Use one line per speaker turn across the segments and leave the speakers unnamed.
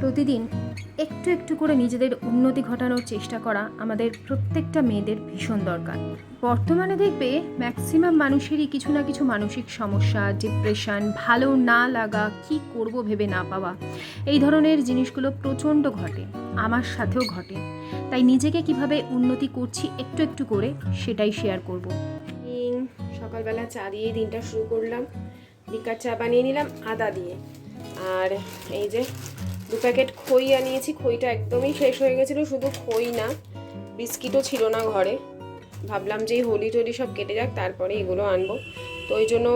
প্রতিদিন একটু একটু করে নিজেদের উন্নতি ঘটানোর চেষ্টা করা আমাদের প্রত্যেকটা মেয়েদের ভীষণ দরকার। বর্তমানে দেখবে ম্যাক্সিমাম মানুষেরই কিছু না কিছু মানসিক সমস্যা ডিপ্রেশন ভালো না লাগা, কি করব ভেবে না পাওয়া, এই ধরনের জিনিসগুলো প্রচণ্ড ঘটে, আমার সাথেও ঘটে। তাই নিজেকে কীভাবে উন্নতি করছি একটু একটু করে সেটাই শেয়ার করব।
সকালবেলা চা দিয়ে দিনটা শুরু করলাম লিকার চা বানিয়ে নিলাম, আদা দিয়ে। আর এই যে দু প্যাকেট খই আনিয়েছি, খইটা একদমই শেষ হয়ে গেছিল, শুধু খই না, বিস্কিটও ছিল না ঘরে। ভাবলাম যে হোলি টোলি সব কেটে যাক, তারপরে এগুলো আনব। তো ওই জন্য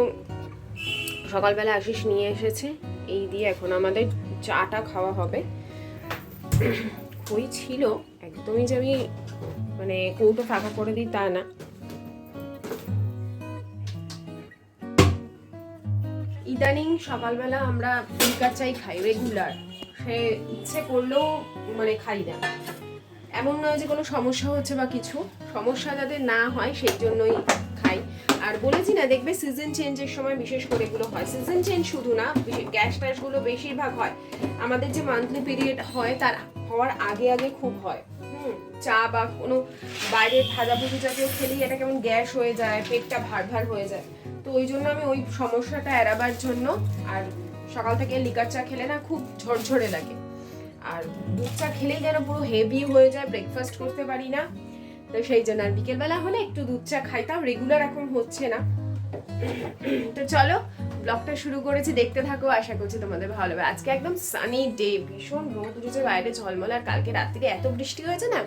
সকালবেলা আশিস নিয়ে এসেছে, এই দিয়ে এখন আমাদের চাটা খাওয়া হবে। খই ছিল, একদমই যে আমি মানে কৌটো ফাঁকা করে দিই তা না। ইদানিং সকালবেলা আমরা লিকার চাই খাই রেগুলার সে ইচ্ছে করলেও মানে খাই না। এমন নয় যে কোনো সমস্যা হচ্ছে বা কিছু, সমস্যা যাতে না হয় সেই জন্যই খাই। আর বলেছি না, দেখবে সিজন চেঞ্জের সময় বিশেষ করে এগুলো হয়। সিজন চেঞ্জ শুধু না গ্যাস ট্যাসগুলো বেশিরভাগ হয়। আমাদের যে মান্থলি পিরিয়ড হয়, তার হওয়ার আগে আগে খুব হয়। চা বা কোনো বাইরে ভাজা ভুজি জাতীয় খেলেই এটা কেমন গ্যাস হয়ে যায়, পেটটা ভার ভার হয়ে যায়। তো ওই জন্য আমি ওই সমস্যাটা এড়াবার জন্য আর সকাল থেকে লিকার চা খেলে না খুব ঝরঝরে লাগে। আর দুধ চা খেলেই যেন পুরো হেভি হয়ে যায় ব্রেকফাস্ট করতে পারি না। তো সেই জন্য আর বিকেলবেলা হলে একটু দুধ চা খাইতাম রেগুলার এখন হচ্ছে না। তো চলো ব্লগটা শুরু করেছি, দেখতে থাকো, আশা করছি তোমাদের ভালো লাগবে। আজকে একদম সানি ডে ভীষণ রোদ উঠেছে, বাইরে ঝলমল, আর কালকে রাত্রিরে এত বৃষ্টি হয়েছে না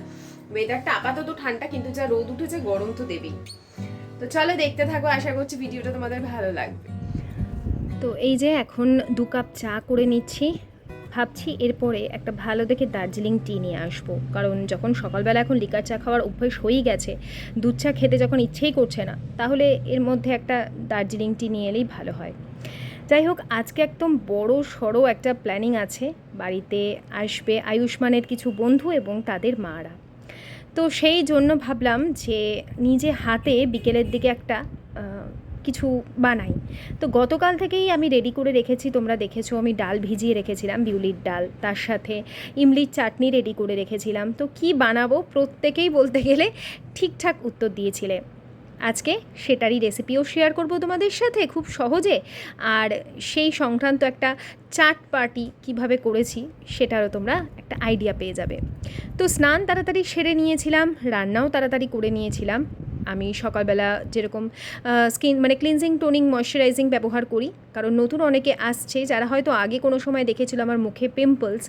ওয়েদারটা আপাতত ঠান্ডা, কিন্তু যা রোদ উঠেছে, গরম তো দেবেই। তো চলো, দেখতে থাকো, আশা করছি ভিডিওটা তোমাদের ভালো লাগবে।
তো এই যে এখন দু কাপ চা করে নিচ্ছি। ভাবছি এরপরে একটা ভালো দেখে দার্জিলিং টি নিয়ে আসব। কারণ যখন সকালবেলা এখন লিকার চা খাওয়ার অভ্যেস হয়েই গেছে, দুধ চা খেতে যখন ইচ্ছেই করছে না, তাহলে এর মধ্যে একটা দার্জিলিং টি নিয়ে এলেই ভালো হয়। যাই হোক, আজকে একদম বড় সড়ো একটা প্ল্যানিং আছে। বাড়িতে আসবে আয়ুষ্মানের কিছু বন্ধু এবং তাদের মারা। তো সেই জন্য ভাবলাম যে নিজে হাতে বিকেলের দিকে একটা কিছু বানাই। তো গতকাল থেকেই আমি রেডি করে রেখেছি, তোমরা দেখেছ, আমি ডাল ভিজিয়ে রেখেছিলাম, বিউলির ডাল, তার সাথে ইমলির চাটনি রেডি করে রেখেছিলাম। তো কি বানাবো প্রত্যেকেই বলতে গেলে ঠিকঠাক উত্তর দিয়েছিলে। আজকে সেটারই রেসিপিও শেয়ার করব তোমাদের সাথে খুব সহজে। আর সেই সংক্রান্ত একটা চাট পার্টি কীভাবে করেছি সেটারও তোমরা একটা আইডিয়া পেয়ে যাবে। তো স্নান তাড়াতাড়ি সেরে নিয়েছিলাম, রান্নাও তাড়াতাড়ি করে নিয়েছিলাম। আমি সকালবেলা যেরকম স্কিন মানে ক্লিনজিং টোনিং ময়শ্চারাইজিং ব্যবহার করি। কারণ নতুন অনেকে আসছে, যারা হয়তো আগে কোনো সময় দেখেছিল আমার মুখে পিম্পলস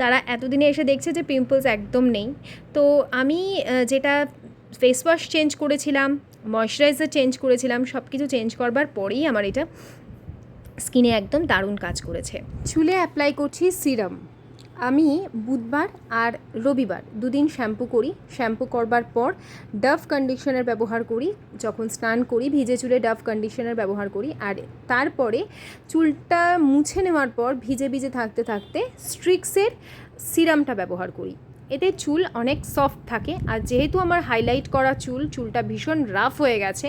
তারা এতদিনে এসে দেখছে যে পিম্পলস একদম নেই। তো আমি যেটা ফেস ওয়াশ চেঞ্জ করেছিলাম ময়শ্চারাইজার চেঞ্জ করেছিলাম সব কিছু চেঞ্জ করবার পরেই আমার এটা স্কিনে একদম দারুণ কাজ করেছে। চুলে অ্যাপ্লাই করছি সিরাম আমি বুধবার আর রবিবার দুদিন শ্যাম্পু করি। শ্যাম্পু করবার পর ডাভ কন্ডিশনার ব্যবহার করি, যখন স্নান করি, ভিজে চুলে ডাভ কন্ডিশনার ব্যবহার করি। আর তারপরে চুলটা মুছে নেওয়ার পর ভিজে ভিজে থাকতে থাকতে স্ট্রিক্সের সিরামটা ব্যবহার করি। এতে চুল অনেক সফট থাকে। আর যেহেতু আমার হাইলাইট করা চুল, চুলটা ভীষণ রাফ হয়ে গেছে,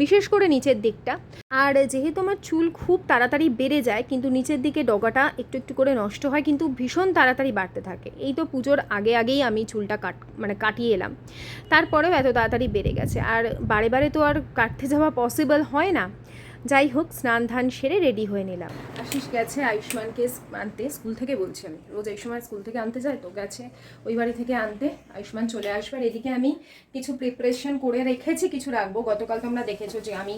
বিশেষ করে নিচের দিকটা। আর যেহেতু আমার চুল খুব তাড়াতাড়ি বেড়ে যায়, কিন্তু নিচের দিকে ডগাটা একটু একটু করে নষ্ট হয়, কিন্তু ভীষণ তাড়াতাড়ি বাড়তে থাকে। এই তো পুজোর আগে আগেই আমি চুলটা কাট মানে কাটিয়ে এলাম। তারপরেও এত তাড়াতাড়ি বেড়ে গেছে। আর বারে বারে তো আর কাটতে যাওয়া পসিবল হয় না। যাই হোক স্নান ধান সেরে রেডি হয়ে নিলাম। আশিস গেছে আয়ুষ্মানকে আনতে, স্কুল থেকে বলছি আমি। রোজ এই সময় স্কুল থেকে আনতে যায় তো? গেছে। ওই বাড়ি থেকে আনতে। আয়ুষ্মান চলে আসবে। আর এদিকে আমি কিছু প্রিপারেশন করে রেখেছি, কিছু রাখব। গতকাল তোমরা দেখেছ যে আমি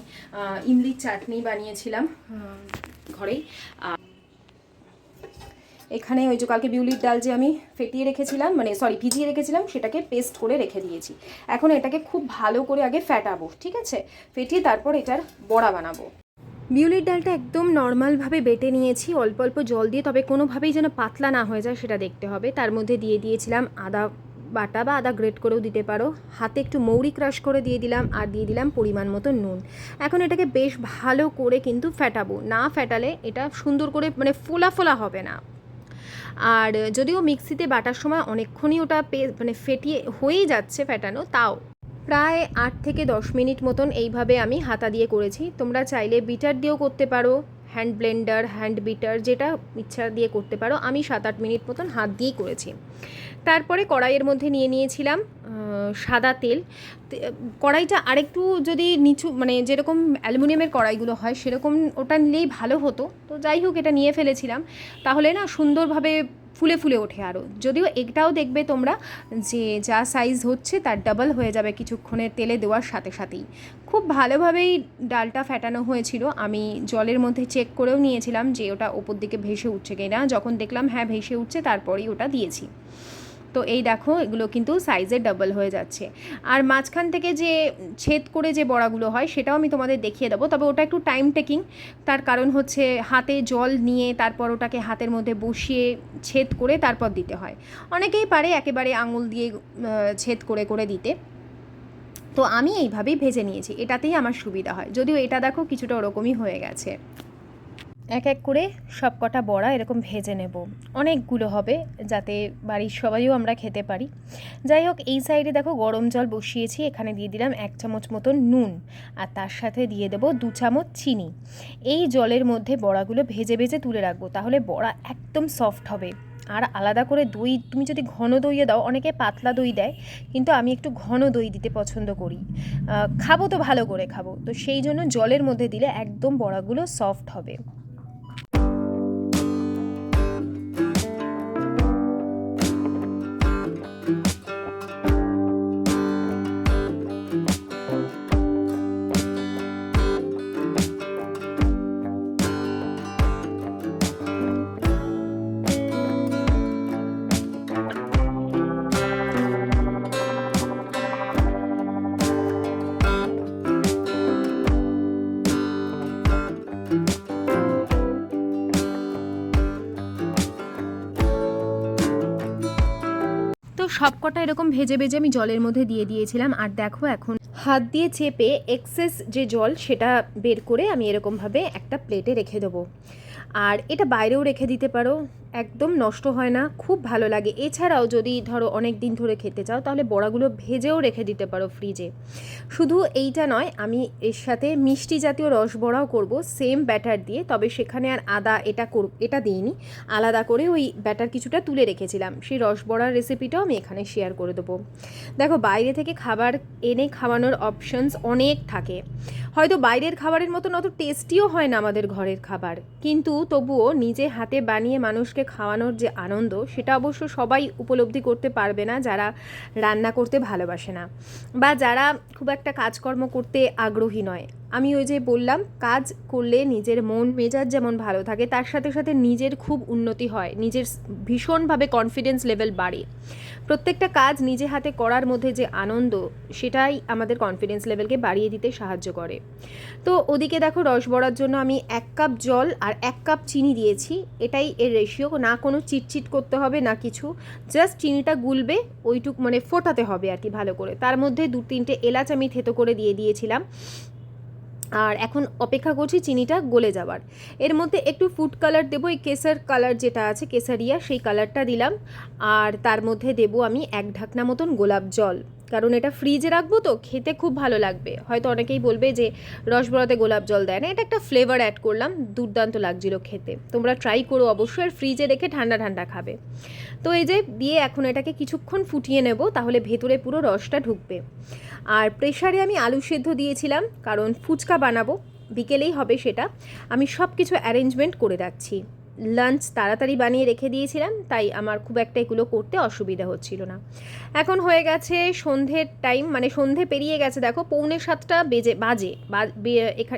ইমলির চাটনি বানিয়েছিলাম ঘরেই। এখানে ওই যে কালকে বিউলির ডাল যে আমি ফেটিয়ে রেখেছিলাম মানে সরি ভিজিয়ে রেখেছিলাম, সেটাকে পেস্ট করে রেখে দিয়েছি। এখন এটাকে খুব ভালো করে আগে ফ্যাটাবো ঠিক আছে? ফেটিয়ে তারপর এটার বড়া বানাবো। বিউলির ডালটা একদম নর্মালভাবে বেটে নিয়েছি। অল্প অল্প জল দিয়ে, তবে কোনোভাবেই যেন পাতলা না হয়ে যায় সেটা দেখতে হবে। তার মধ্যে দিয়ে দিয়েছিলাম আদা বাটা বা আদা গ্রেট করেও দিতে পারো। হাতে একটু মৌরি ক্রাশ করে দিয়ে দিলাম আর দিয়ে দিলাম পরিমাণ মতো নুন। এখন এটাকে বেশ ভালো করে কিন্তু ফ্যাটাবো না ফ্যাটালে এটা সুন্দর করে মানে ফোলা ফোলা হবে না। আর যদিও মিক্সিতে বাটার সময় অনেকক্ষণই ওটা পে মানে ফেটিয়ে হয়েই যাচ্ছে ফেটানো, তাও প্রায় আট থেকে দশ মিনিট মতন এইভাবে আমি হাতা দিয়ে করেছি। তোমরা চাইলে বিটার দিয়েও করতে পারো, হ্যান্ড ব্লেন্ডার, হ্যান্ড বিটার, যেটা ইচ্ছা দিয়ে করতে পারো। আমি সাত আট মিনিট মতন হাত দিয়েই করেছি। তারপরে কড়াইয়ের মধ্যে নিয়ে নিয়েছিলাম সাদা তেল। কড়াইটা আরেকটু যদি নিচু মানে যেরকম অ্যালুমিনিয়ামের কড়াইগুলো হয়, সেরকম ওটা নিলেই ভালো হতো। তো যাই হোক, এটা নিয়ে ফেলেছিলাম। তাহলে না, সুন্দরভাবে ফুলে ফুলে ওঠে আরও যদিও এটাও দেখবে তোমরা যে যা সাইজ হচ্ছে, তার ডাবল হয়ে যাবে কিছুক্ষণের তেলে দেওয়ার সাথে সাথেই। খুব ভালোভাবেই ডালটা ফ্যাটানো হয়েছিল। আমি জলের মধ্যে চেক করেও নিয়েছিলাম যে ওটা ওপর দিকে ভেসে উঠছে কিনা। যখন দেখলাম হ্যাঁ ভেসে উঠছে, তারপরেই ওটা দিয়েছি। তো এই দেখো, এগুলো কিন্তু সাইজে ডাবল হয়ে যাচ্ছে। আর মাঝখান থেকে যে ছেদ করে যে বড়াগুলো হয়, সেটাও আমি তোমাদের দেখিয়ে দেবো। তবে ওটা একটু টাইম টেকিং তার কারণ হচ্ছে হাতে জল নিয়ে তারপর ওটাকে হাতের মধ্যে বসিয়ে ছেদ করে তারপর দিতে হয়। অনেকেই পারে একেবারে আঙুল দিয়ে ছেদ করে করে দিতে। তো আমি এইভাবেই ভেজে নিয়েছি। এটাতেই আমার সুবিধা হয়। যদিও এটা দেখো কিছুটা ওরকমই হয়ে গেছে। এক এক করে সব কটা বড়া এরকম ভেজে নেব। অনেকগুলো হবে যাতে বাড়ির সবাইও আমরা খেতে পারি। যাই হোক, এই সাইডে দেখো গরম জল বসিয়েছি, এখানে দিয়ে দিলাম এক চামচ মতন নুন আর তার সাথে দিয়ে দেবো দু চামচ চিনি। এই জলের মধ্যে বড়াগুলো ভেজে ভেজে তুলে রাখব, তাহলে বড়া একদম সফট হবে। আর আলাদা করে দই, তুমি যদি ঘন দইয়ে দাও, অনেকে পাতলা দই দেয়, কিন্তু আমি একটু ঘন দই দিতে পছন্দ করি। খাব তো ভালো করে খাব, তো সেই জন্য জলের মধ্যে দিলে একদম বড়াগুলো সফট হবে। তো সব কটা এরকম ভেজে ভেজে আমি জলের মধ্যে দিয়ে দিয়েছিলাম। আর দেখো এখন হাত দিয়ে চেপে এক্সেস যে জল সেটা বের করে আমি এরকমভাবে একটা প্লেটে রেখে দেবো। আর এটা বাইরেও রেখে দিতে পারো। একদম নষ্ট হয় না, খুব ভালো লাগে। এছাড়াও যদি ধরো অনেক দিন ধরে খেতে চাও, তাহলে বড়াগুলো ভেজেও রেখে দিতে পারো ফ্রিজে শুধু এইটা নয়, আমি এর সাথে মিষ্টি জাতীয় রসবড়াও করব সেম ব্যাটার দিয়ে। তবে সেখানে আর আদা এটা কর, এটা দিইনি। আলাদা করে ওই ব্যাটার কিছুটা তুলে রেখেছিলাম। সেই রসবড়ার রেসিপিটাও আমি এখানে শেয়ার করে দেবো। দেখো, বাইরে থেকে খাবার এনে খাওয়ানোর অপশনস অনেক থাকে। হয়তো বাইরের খাবারের মতন অত টেস্টিও হয় না আমাদের ঘরের খাবার। কিন্তু তবুও নিজে হাতে বানিয়ে মানুষকে খাওয়ানোর যে আনন্দ, সেটা অবশ্য সবাই উপলব্ধি করতে পারবে না যারা রান্না করতে ভালোবাসে না। বা যারা খুব একটা কাজকর্ম করতে আগ্রহী নয়। আমি ওই যে বললাম, কাজ করলে নিজের মন, মেজাজ যেমন ভালো থাকে, তার সাথে সাথে নিজের খুব উন্নতি হয়, নিজের ভীষণভাবে কনফিডেন্স লেভেল বাড়ে। প্রত্যেকটা কাজ নিজে হাতে করার মধ্যে যে আনন্দ, সেটাই আমাদের কনফিডেন্স লেভেলকে বাড়িয়ে দিতে সাহায্য করে। তো ওদিকে দেখো রস বড়ার জন্য আমি এক কাপ জল আর এক কাপ চিনি দিয়েছি, এটাই এর রেশিও না কোনো চিটচিট করতে হবে, না কিছু জাস্ট চিনিটা গুলবে, ওইটুক মানে ফোটাতে হবে আর কি ভালো করে। তার মধ্যে দু তিনটে এলাচ আমি থেতো করে দিয়ে দিয়েছিলাম। আর এখন অপেক্ষা করছি চিনিটা গলে যাওয়ার এর মধ্যে একটু ফুড কালার দেবো, এই কেসার কালার যেটা আছে, কেসারিয়া, সেই কালারটা দিলাম। আর তার মধ্যে দেবো আমি এক ঢাকনা মতন গোলাপ জল। কারণ এটা ফ্রিজে রাখব তো, খেতে খুব ভালো লাগবে। হয়তো অনেকেই বলবে যে রসবড়াতে গোলাপ জল দেয় না। এটা একটা ফ্লেভার অ্যাড করলাম, দুর্দান্ত লাগছিল খেতে। তোমরা ট্রাই করো অবশ্যই, আর ফ্রিজে রেখে ঠান্ডা ঠান্ডা খাবে। তো এই যে, দিয়ে এখন এটাকে কিছুক্ষণ ফুটিয়ে নেব, তাহলে ভেতরে পুরো রসটা ঢুকবে। আর প্রেশারে আমি আলু সেদ্ধ দিয়েছিলাম, কারণ ফুচকা বানাবো, বিকেলেই হবে সেটা। আমি সব কিছু অ্যারেঞ্জমেন্ট করে রাখছি। লাঞ্চ তাড়াতাড়ি বানিয়ে রেখে দিয়েছিলাম, তাই আমার খুব একটা এগুলো করতে অসুবিধা হচ্ছিল না। এখন হয়ে গেছে সন্ধ্যের টাইম মানে সন্ধে পেরিয়ে গেছে, দেখো পৌনে সাতটা বেজে, বাজে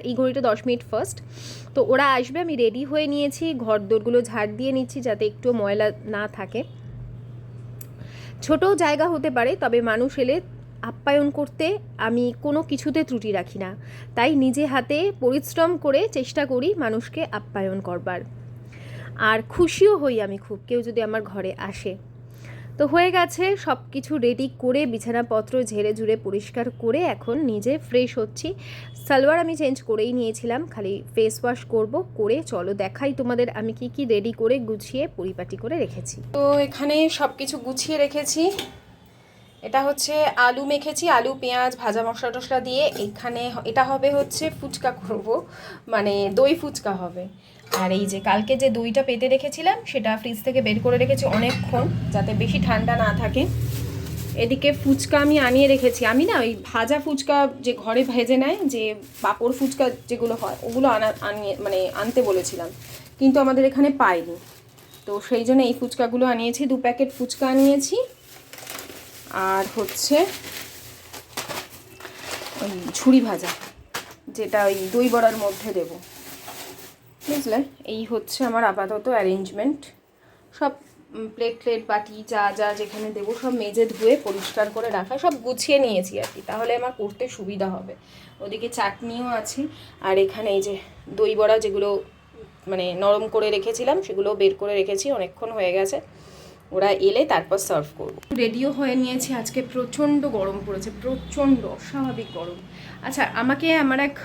এই ঘড়িটা দশ মিনিট ফার্স্ট তো ওরা আসবে, আমি রেডি হয়ে নিয়েছি, ঘর দোরগুলো ঝাড় দিয়ে নিচ্ছি যাতে একটু ময়লা না থাকে। ছোট জায়গা হতে পারে, তবে মানুষ এলে আপ্যায়ন করতে আমি কোনো কিছুতে ত্রুটি রাখি না। তাই নিজে হাতে পরিশ্রম করে চেষ্টা করি মানুষকে আপ্যায়ন করবার। আর খুশিও হই আমি খুব, কেউ যদি আমার ঘরে আসে। তো হয়ে গেছে সব কিছু রেডি করে, বিছানাপত্র ঝেড়ে ঝুড়ে পরিষ্কার করে এখন নিজে ফ্রেশ হচ্ছি। সালোয়ার আমি চেঞ্জ করেই নিয়েছিলাম, খালি ফেস ওয়াশ করব, করে চলো দেখাই তোমাদের আমি কি কি রেডি করে গুছিয়ে, পরিপাটি করে রেখেছি। তো এখানে সব কিছু গুছিয়ে রেখেছি। এটা হচ্ছে আলু মেখেছি, আলু, পেঁয়াজ, ভাজা মশলা টশলা দিয়ে। এখানে এটা হবে হচ্ছে ফুচকা করব। মানে দই ফুচকা হবে। আর এই যে কালকে যে দইটা পেতে রেখেছিলাম, সেটা ফ্রিজ থেকে বের করে রেখেছি অনেকক্ষণ, যাতে বেশি ঠান্ডা না থাকে। এদিকে ফুচকা আমি আনিয়ে রেখেছি। আমি না ওই ভাজা ফুচকা যে ঘরে ভেজে নেয়, যে পাঁপড় ফুচকা যেগুলো হয়, ওগুলো আনা, আনিয়ে মানে আনতে বলেছিলাম। কিন্তু আমাদের এখানে পাইনি। তো সেই জন্য এই ফুচকাগুলো আনিয়েছি, দু প্যাকেট ফুচকা আনিয়েছি। আর হচ্ছে ওই ঝুড়ি ভাজা, যেটা ওই দই বড়ার মধ্যে দেব। বুঝলে? এই হচ্ছে আমার আপাতত অ্যারেঞ্জমেন্ট সব প্লেট প্লেট বাটি, যা যা যেখানে দেবো, সব মেজে ধুয়ে, পরিষ্কার করে রাখা, সব গুছিয়ে নিয়েছি আর কি। তাহলে আমার করতে সুবিধা হবে। ওদিকে চাটনিও আছে, আর এখানে এই যে দই বড়া যেগুলো মানে নরম করে রেখেছিলাম, সেগুলো বের করে রেখেছি, অনেকক্ষণ হয়ে গেছে। ওরা এলে তারপর সার্ভ করব। রেডিও হয়ে নিয়েছি, আজকে প্রচণ্ড গরম পড়েছে, প্রচণ্ড, অস্বাভাবিক গরম। আচ্ছা আমাকে আমার এক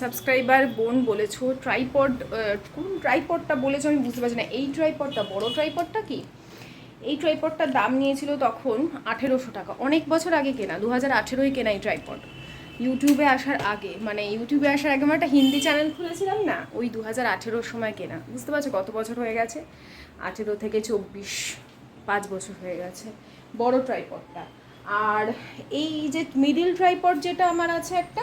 সাবস্ক্রাইবার বোন বলেছ ট্রাইপড কোন ট্রাইপডটা বলেছ আমি বুঝতে পারছি না। এই ট্রাইপডটা বড় ট্রাইপডটা কি? এই ট্রাইপডটার দাম নিয়েছিল তখন আঠেরোশো টাকা। অনেক বছর আগে কেনা দু হাজার আঠেরোই কেনা এই ট্রাইপড ইউটিউবে আসার আগে মানে ইউটিউবে আসার আগে আমার একটা হিন্দি চ্যানেল খুলেছিলাম না? ওই দু হাজার আঠেরোর সময় কেনা। বুঝতে পারছ কত বছর হয়ে গেছে? আঠেরো থেকে চব্বিশ। পাঁচ বছর হয়ে গেছে, বড় ট্রাইপডটা। আর এই যে মিডিল ট্রাইপড যেটা আমার আছে একটা,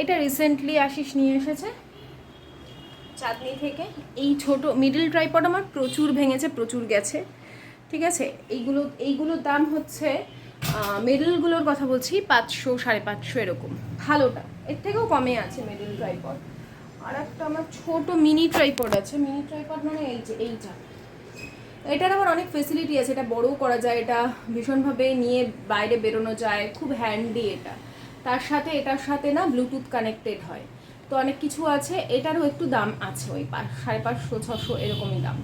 এটা রিসেন্টলি আশিস নিয়ে এসেছে, চাঁদনি থেকে। এই ছোট মিডিল ট্রাইপড আমার প্রচুর ভেঙেছে, প্রচুর গেছে, ঠিক আছে? এইগুলো, এইগুলোর দাম হচ্ছে মিডলগুলোর কথা বলছি, পাঁচশো সাড়ে পাঁচশো এরকম। ভালোটা, এর থেকেও কমে আছে মিডল ট্রাইপড। আর একটা আমার ছোট মিনি ট্রাইপড আছে। মিনি ট্রাইপড মানে এই যে, এইটা। এটার আবার অনেক ফেসিলিটি আছে। এটা বড়ও করা যায়, এটা ভীষণভাবে নিয়ে বাইরে বেরোনো যায়, খুব হ্যান্ডি এটা। তার সাথে, এটার সাথে না ব্লুটুথ কানেক্টেড হয়। তো অনেক কিছু আছে, এটারও একটু দাম আছে ওই পাঁচ, সাড়ে পাঁচশো, ছশো এরকমই দাম।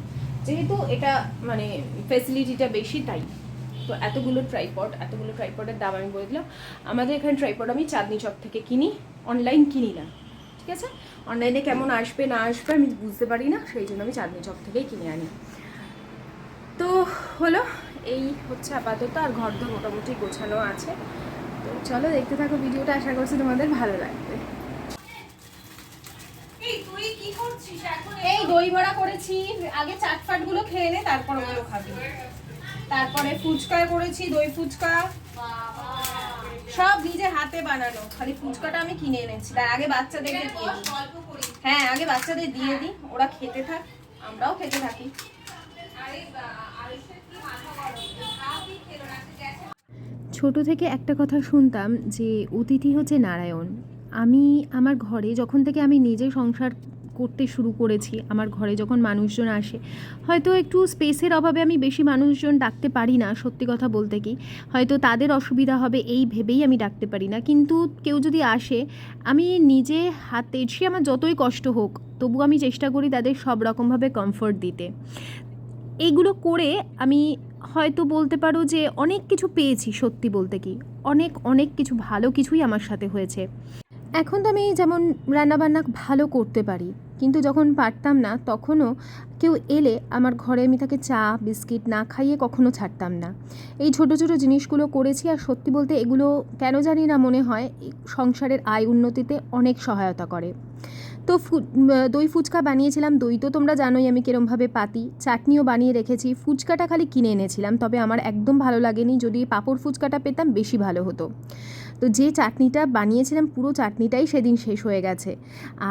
যেহেতু এটা মানে ফেসিলিটিটা বেশি, তাই। তো এতগুলো ট্রাইপড এতগুলো ট্রাইপডের দাম আমি বলে দিলাম। আমাদের এখানে ট্রাইপড আমি চাঁদনি চক থেকে কিনি অনলাইন কিনি না। ঠিক আছে? অনলাইনে কেমন আসবে না আসবে আমি বুঝতে পারি না সেই জন্য আমি চাঁদনি চক থেকেই কিনে আনি। তো হলো এই হচ্ছে আপাতত আর ঘর দর মোটামুটি গোছানো আছে। তো চলো দেখতে থাকো ভিডিওটা আশা করছি তোমাদের ভালো লাগবে। এই দই বড়া করেছি। আগে চাটফাটগুলো খেয়ে নে তারপর ওগুলো খাবি। তারপরে ফুচকা করেছি দই ফুচকা। সব নিজে হাতে বানানো। খালি ফুচকাটা আমি কিনে এনেছি। তার আগে বাচ্চাদেরকে দিয়ে দিই। হ্যাঁ আগে বাচ্চাদের দিয়ে দিই। ওরা খেতে থাক আমরাও খেতে থাকি। ছোট থেকে একটা কথা শুনতাম যে অতিথি হচ্ছে নারায়ণ। আমি আমার ঘরে যখন থেকে আমি নিজে সংসার করতে শুরু করেছি। আমার ঘরে যখন মানুষজন আসে, হয়তো একটু স্পেসের অভাবে আমি বেশি মানুষজন ডাকতে পারি না, সত্যি কথা বলতে কি। হয়তো তাদের অসুবিধা হবে, এই ভেবেই আমি ডাকতে পারি না। কিন্তু কেউ যদি আসে, আমি নিজে হাতে, সে আমার যতই কষ্ট হোক, তবু আমি চেষ্টা করি তাদের সব রকমভাবে কমফোর্ট দিতে। এইগুলো করে আমি হয়তো বলতে পারো যে অনেক কিছু পেয়েছি, সত্যি বলতে কি। অনেক অনেক কিছু ভালো কিছুই আমার সাথে হয়েছে। এখন তো আমি যেমন রান্নাবান্না ভালো করতে পারি, কিন্তু যখন পারতাম না, তখনও কেউ এলে আমার ঘরে আমি তাকে চা, বিস্কিট না খাইয়ে কখনো ছাড়তাম না। এই ছোট ছোট জিনিসগুলো করেছি আর সত্যি বলতে এগুলো কেন জানি না মনে হয়, সংসারের আয় উন্নতিতে অনেক সহায়তা করে। তো ফু- দই ফুচকা বানিয়েছিলাম, দই তো তোমরা জানোই আমি কিরমভাবে পাতি। চাটনিও বানিয়ে রেখেছি, ফুচকাটা খালি কিনে এনেছিলাম, তবে আমার একদম ভালো লাগেনি, যদি পাঁপড় ফুচকাটা পেতাম বেশি ভালো হতো। তো যে চাটনিটা বানিয়েছিলাম পুরো চাটনিটাই সেদিন শেষ হয়ে গেছে।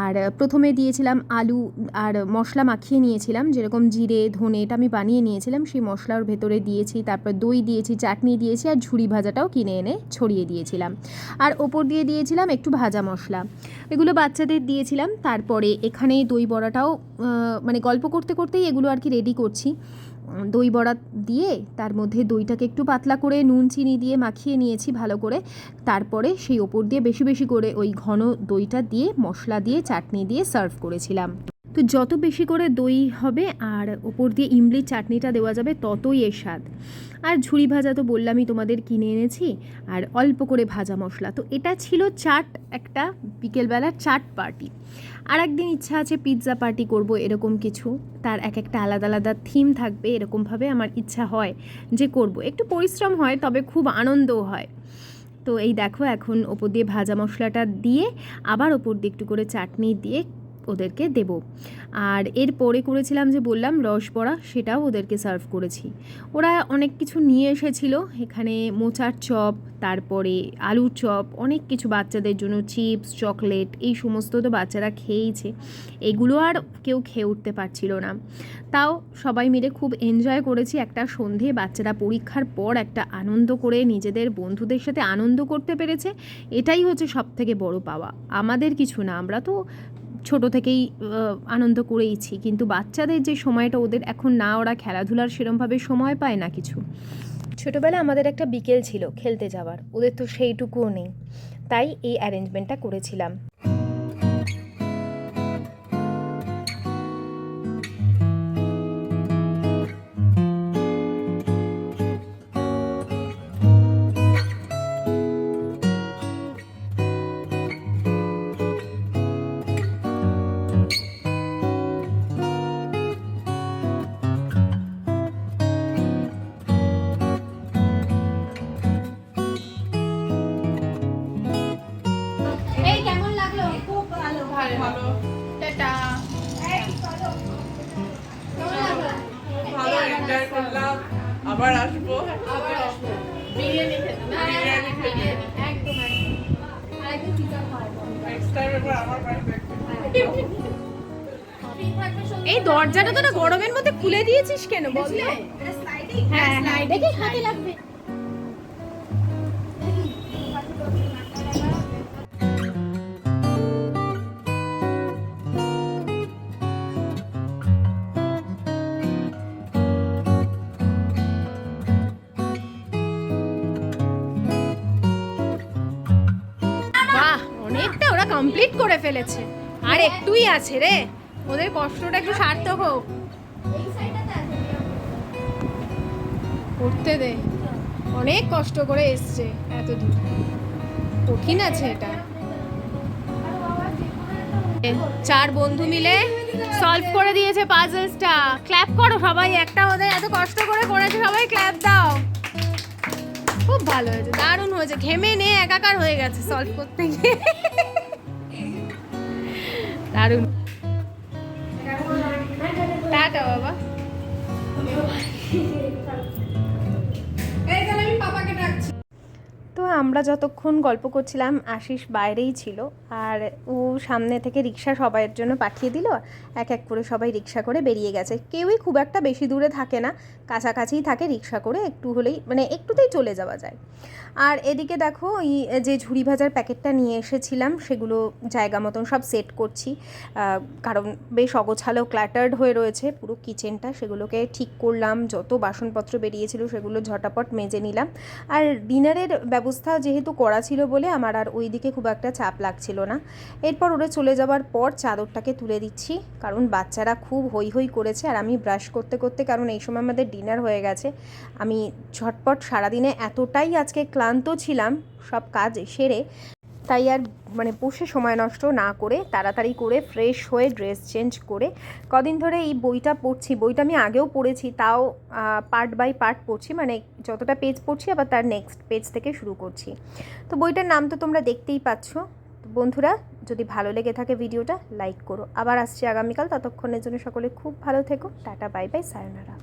আর প্রথমে দিয়েছিলাম আলু আর মশলা মাখিয়ে নিয়েছিলাম, যেরকম জিরে, ধনে এটা আমি বানিয়ে নিয়েছিলাম, সেই মশলার ভেতরে দিয়েছি, তারপর দই দিয়েছি, চাটনি দিয়েছি আর ঝুড়ি ভাজাটাও কিনে এনে ছড়িয়ে দিয়েছিলাম। আর ওপর দিয়ে দিয়েছিলাম একটু ভাজা মশলা। এগুলো বাচ্চাদের দিয়েছিলাম, তারপরে এখানে দই বড়াটাও মানে গল্প করতে করতেই এগুলো আর কি রেডি করছি। দই বড়া দিয়ে তার মধ্যে দইটাকে একটু পাতলা করে নুন, চিনি দিয়ে মাখিয়ে নিয়েছি ভালো করে। তারপরে সেই ওপর দিয়ে বেশি বেশি করে ওই ঘন দইটা দিয়ে মশলা দিয়ে, চাটনি দিয়ে সার্ভ করেছিলাম। তো যত বেশি করে দই হবে আর ওপর দিয়ে ইমলির চাটনিটা দেওয়া যাবে, ততই এর স্বাদ। আর ঝুড়ি ভাজা তো বললামই তোমাদের কিনে এনেছি, আর অল্প করে ভাজা মশলা। তো এটা ছিল চাট, একটা বিকেলবেলার চাট পার্টি। আর একদিন ইচ্ছা আছে পিৎজা পার্টি করব এরকম কিছু। তার এক একটা আলাদা আলাদা থিম থাকবে, এরকমভাবে আমার ইচ্ছা হয় যে করব। একটু পরিশ্রম হয়, তবে খুব আনন্দও হয়। তো এই দেখো এখন ওপর দিয়ে ভাজা মশলাটা দিয়ে আবার ওপর দিয়ে একটু করে চাটনি দিয়ে ওদেরকে দেব। আর এর পরে করেছিলাম যে বললাম রসবড়া সেটাও ওদেরকে সার্ভ করেছি। ওরা অনেক কিছু নিয়ে এসেছিল, এখানে মোচার চপ, তারপরে আলুর চপ, অনেক কিছু বাচ্চাদের জন্য, চিপস, চকলেট, এই সমস্ত তো বাচ্চারা খেয়েইছে। এগুলো আর কেউ খেয়ে উঠতে পারছিল না। তাও সবাই মিলে খুব এনজয় করেছি একটা সন্ধে, বাচ্চারা পরীক্ষার পর একটা আনন্দ করে নিজেদের বন্ধুদের সাথে আনন্দ করতে পেরেছে। এটাই হচ্ছে সব থেকে বড় পাওয়া। আমাদের কিছু না, আমরা তো ছোট থেকেই আনন্দ করেইছি। কিন্তু বাচ্চাদের যে সময়টা ওদের এখন না, ওরা খেলাধুলার সেরমভাবে সময় পায় না কিছু। ছোটোবেলা আমাদের একটা বিকেল ছিল খেলতে যাওয়ার। ওদের তো সেইটুকুও নেই। তাই এই অ্যারেঞ্জমেন্টটা করেছিলাম।
এই
দরজাটা তো না গরমের মধ্যে খুলে দিয়েছিস কেন বল?
হ্যাঁ হ্যাঁ হাতে লাগবে।
অনেকটা ওরা কমপ্লিট করে ফেলেছে। আর একটুই আছে রে। ওদের কষ্টটা একটু সার্থক হোক। করতে দে। অনেক কষ্ট করে এসছে এত দূর কঠিন আছে এটা। চার বন্ধু মিলে সলভ করে দিয়েছে পাজলসটা ক্ল্যাপ করো সবাই, একটা ওদের এত কষ্ট করে করেছে, সবাই ক্ল্যাপ দাও। খুব ভালো হয়েছে, দারুণ হয়েছে। ঘেমে নে, একাকার হয়ে গেছে সলভ করতে গিয়ে। দারুণ টাটা
আমরা যতক্ষণ গল্প করছিলাম, আশিস বাইরেই ছিল আর ও সামনে থেকে রিক্সা সবাইয়ের জন্য পাঠিয়ে দিল। এক এক করে সবাই রিক্সা করে বেরিয়ে গেছে। কেউই খুব একটা বেশি দূরে থাকে না। কাছাকাছিই থাকে রিক্সা করে, একটু হলেই মানে একটুতেই চলে যাওয়া যায়। আর এদিকে দেখো এই যে ঝুড়ি ভাজার প্যাকেটটা নিয়ে এসেছিলাম, সেগুলো জায়গা মতন সব সেট করছি। কারণ বেশ অগোছালো, ক্ল্যাটার্ড হয়ে রয়েছে পুরো কিচেনটা। সেগুলোকে ঠিক করলাম, যত বাসনপত্র বেরিয়েছিল সেগুলো ঝটাপট মেজে নিলাম। আর ডিনারের ব্যবস্থা যেহেতু করা ছিল বলে আমার আর ওই দিকে খুব একটা চাপ লাগছিল না। এরপর ওরে চলে যাওয়ার পর চাদরটাকে তুলে দিচ্ছি, কারণ বাচ্চারা খুব হই হই করেছে আর আমি ব্রাশ করতে করতে, কারণ এই সময় আমাদের ডিনার হয়ে গেছে। আমি ঝটপট সারাদিনে এতটাই আজকে ক্লান্ত ছিলাম, সব কাজ সেরে তাই আর মানে বসে সময় নষ্ট না করে, তাড়াতাড়ি করে ফ্রেশ হয়ে ড্রেস চেঞ্জ করে, কদিন ধরে এই বইটা পড়ছি। বইটা আমি আগেও পড়েছি, তাও পার্ট বাই পার্ট পড়ছি মানে যতটা পেজ পড়ছি, আবার তার নেক্সট পেজ থেকে শুরু করছি। তো বইটার নাম তো তোমরা দেখতেই পাচ্ছ। বন্ধুরা, যদি ভালো লেগে থাকে ভিডিওটা লাইক করো। আবার আসছি আগামীকাল। ততক্ষণের জন্য সকলে খুব ভালো থেকো। Tata bye bye sayonara